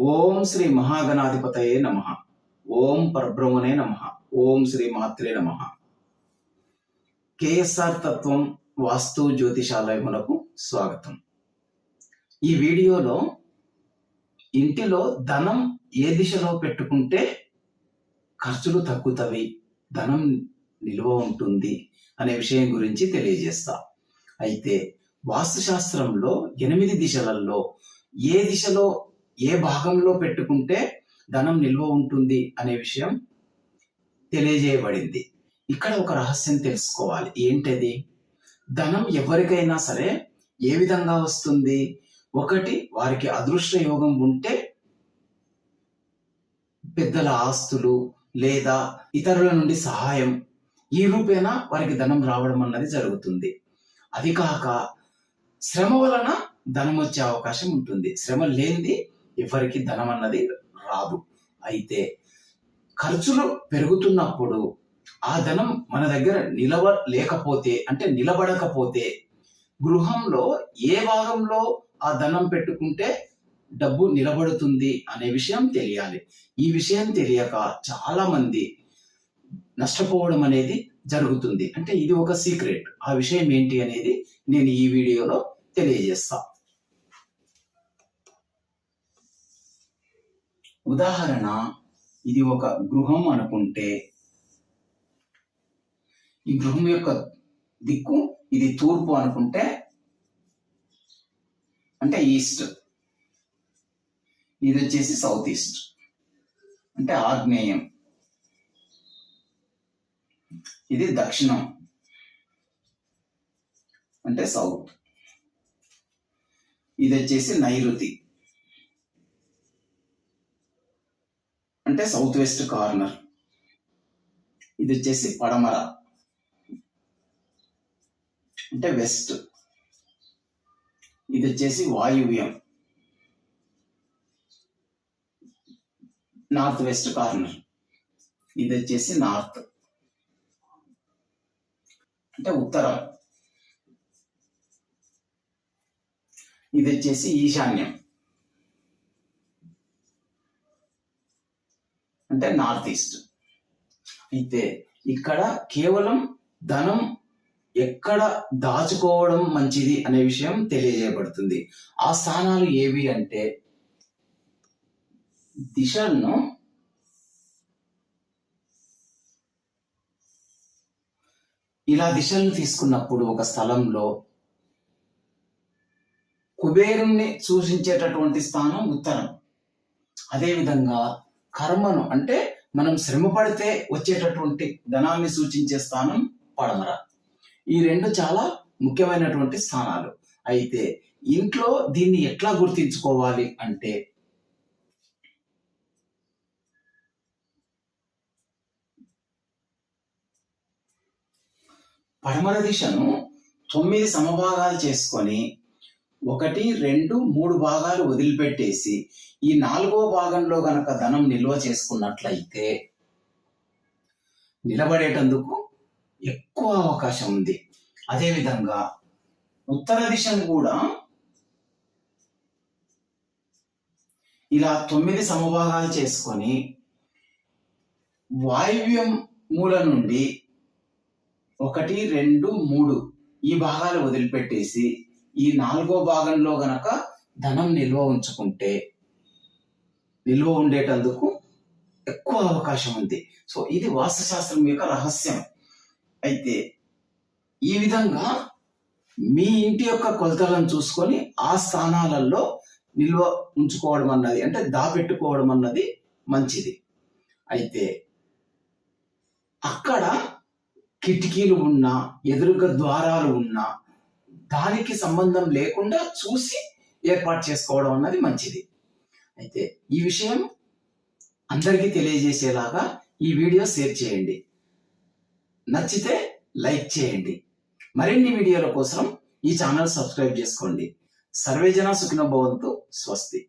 ఓం శ్రీ మహాగణాధిపతయే నమ. ఓం పరబ్రహ్మనే నమ. ఓం శ్రీ మాత్రే నమ. కేఎస్ఆర్ తత్వం వాస్తు జ్యోతిషాలయములకు స్వాగతం. ఈ వీడియోలో ఇంటిలో ధనం ఏ దిశలో పెట్టుకుంటే ఖర్చులు తగ్గుతవి ధనం నిల్వ ఉంటుంది అనే విషయం గురించి తెలియజేస్తా. అయితే వాస్తుశాస్త్రంలో ఎనిమిది దిశలలో ఏ దిశలో ఏ భాగంలో పెట్టుకుంటే ధనం నిల్వ ఉంటుంది అనే విషయం తెలియజేయబడింది. ఇక్కడ ఒక రహస్యం తెలుసుకోవాలి. ఏంటది? ధనం ఎవరికైనా సరే ఏ విధంగా వస్తుంది? ఒకటి వారికి అదృష్ట యోగం ఉంటే పెద్దల ఆస్తులు లేదా ఇతరుల నుండి సహాయం ఈ రూపేణా వారికి ధనం రావడం అన్నది జరుగుతుంది. అది కాక శ్రమ వలన ధనం వచ్చే అవకాశం ఉంటుంది. శ్రమ లేనిది ఎవరికి ధనం అన్నది రాదు. అయితే ఖర్చులు పెరుగుతున్నప్పుడు ఆ ధనం మన దగ్గర నిలవ లేకపోతే అంటే నిలబడకపోతే గృహంలో ఏ భాగంలో ఆ ధనం పెట్టుకుంటే డబ్బు నిలబడుతుంది అనే విషయం తెలియాలి. ఈ విషయం తెలియక చాలా మంది నష్టపోవడం అనేది జరుగుతుంది. అంటే ఇది ఒక సీక్రెట్. ఆ విషయం ఏంటి అనేది నేను ఈ వీడియోలో తెలియజేస్తాను ఉదాహరణ ఇది ఒక గృహం అనుకుంటే ఈ గృహం యొక్క దిక్కు ఇది తూర్పు అనుకుంటే అంటే ఈస్ట్. ఇది వచ్చేసి సౌత్ ఈస్ట్. అంటే ఆగ్నేయం. ఇది దక్షిణం. అంటే సౌత్. ఇది వచ్చేసి నైరుతి అంటే సౌత్ వెస్ట్ కార్నర్. ఇది వచ్చేసి పడమర. అంటే వెస్ట్. ఇది వచ్చేసి వాయువ్యం. North west corner. ఇది వచ్చేసి నార్త్. అంటే ఉత్తరం. ఇది వచ్చేసి ఈశాన్యం. అంటే నార్త్ ఈస్ట్ అయితే ఇక్కడ కేవలం ధనం ఎక్కడ దాచుకోవడం మంచిది అనే విషయం తెలియజేయబడుతుంది. ఆ స్థానాలు ఏవి అంటే దిశలను ఇలా దిశలను తీసుకున్నప్పుడు ఒక స్థలంలో కుబేరుణ్ణి సూచించేటటువంటి స్థానం ఉత్తరం. అదేవిధంగా కర్మను అంటే మనం శ్రమ పడితే వచ్చేటటువంటి ధనాన్ని సూచించే స్థానం పడమర. ఈ రెండు చాలా ముఖ్యమైనటువంటి స్థానాలు. అయితే ఇంట్లో దీన్ని ఎట్లా గుర్తించుకోవాలి అంటే పడమర దిశను తొమ్మిది సమభాగాలు చేసుకొని ఒకటి రెండు మూడు భాగాలు వదిలిపెట్టేసి ఈ నాలుగో భాగంలో గనక ధనం నిల్వ చేసుకున్నట్లయితే నిలబడేటందుకు ఎక్కువ అవకాశం ఉంది. అదేవిధంగా ఉత్తర దిశను కూడా ఇలా తొమ్మిది సమభాగాలు చేసుకొని వాయువ్యం మూల నుండి ఒకటి రెండు మూడు ఈ భాగాలు వదిలిపెట్టేసి ఈ నాలుగో భాగంలో గనక ధనం నిల్వ ఉంచుకుంటే నిల్వ ఉండేటందుకు ఎక్కువ అవకాశం ఉంది. సో ఇది వాస్తుశాస్త్రం యొక్క రహస్యం. అయితే ఈ విధంగా మీ ఇంటి యొక్క కొలతలను చూసుకొని ఆ స్థానాలలో నిల్వ ఉంచుకోవడం అన్నది అంటే దాపెట్టుకోవడం అన్నది మంచిది. అయితే అక్కడ కిటికీలు ఉన్నా ఎదురుగా ద్వారాలు ఉన్నా దానికి సంబంధం లేకుండా చూసి ఏర్పాటు చేసుకోవడం అన్నది మంచిది. అయితే ఈ విషయం అందరికీ తెలియజేసేలాగా ఈ వీడియో షేర్ చేయండి. నచ్చితే లైక్ చేయండి. మరిన్ని వీడియోల కోసం ఈ ఛానల్ సబ్స్క్రైబ్ చేసుకోండి. సర్వేజన సుఖినభవంతో స్వస్తి.